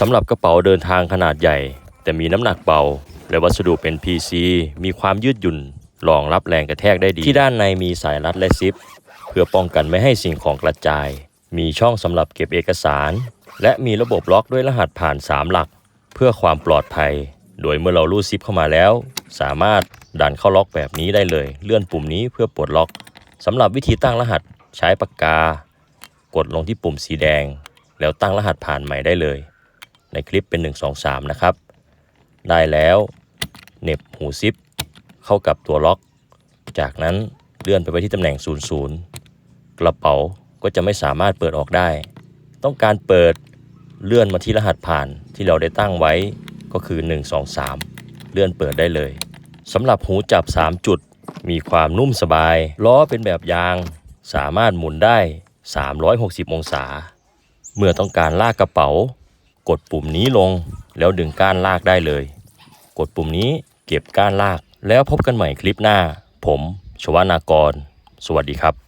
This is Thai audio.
สำหรับกระเป๋าเดินทางขนาดใหญ่ แต่มีน้ำหนักเบา และวัสดุเป็น PC มีความยืดหยุ่นรองรับแรงกระแทกได้ดี ที่ด้านในมีสายรัดและซิป เพื่อป้องกันไม่ให้สิ่งของกระจาย มีช่องสำหรับเก็บเอกสาร และมีระบบล็อกด้วยรหัสผ่าน 3 หลัก เพื่อความปลอดภัย โดยเมื่อเรารูดซิปเข้ามาแล้ว สามารถดันเข้าล็อกแบบนี้ได้เลย เลื่อนปุ่มนี้เพื่อปลดล็อกสำหรับวิธีตั้งรหัสใช้ปากกา กดลงที่ปุ่มสีแดง แล้วตั้งรหัสผ่านใหม่ได้เลย ในคลิปเป็น 1 2 3 นะครับ ได้แล้วเน็บหูซิปเข้ากับตัวล็อก จากนั้นเลื่อนไปไว้ที่ตำแหน่ง 00 กระเป๋าก็จะไม่สามารถเปิดออกได้ ต้องการเปิดเลื่อนมาที่รหัสผ่านที่เราได้ตั้งไว้ก็คือ 1 2 3 เลื่อนเปิดได้เลยสำหรับหูจับ 3 จุดมีความนุ่มสบาย ล้อเป็นแบบยาง สามารถหมุนได้ 360 องศา เมื่อต้องการลากกระเป๋า กดปุ่มนี้ลง แล้วดึงก้านลากได้เลย กดปุ่มนี้เก็บก้านลาก แล้วพบกันใหม่คลิปหน้า ผม ชวนากร สวัสดีครับ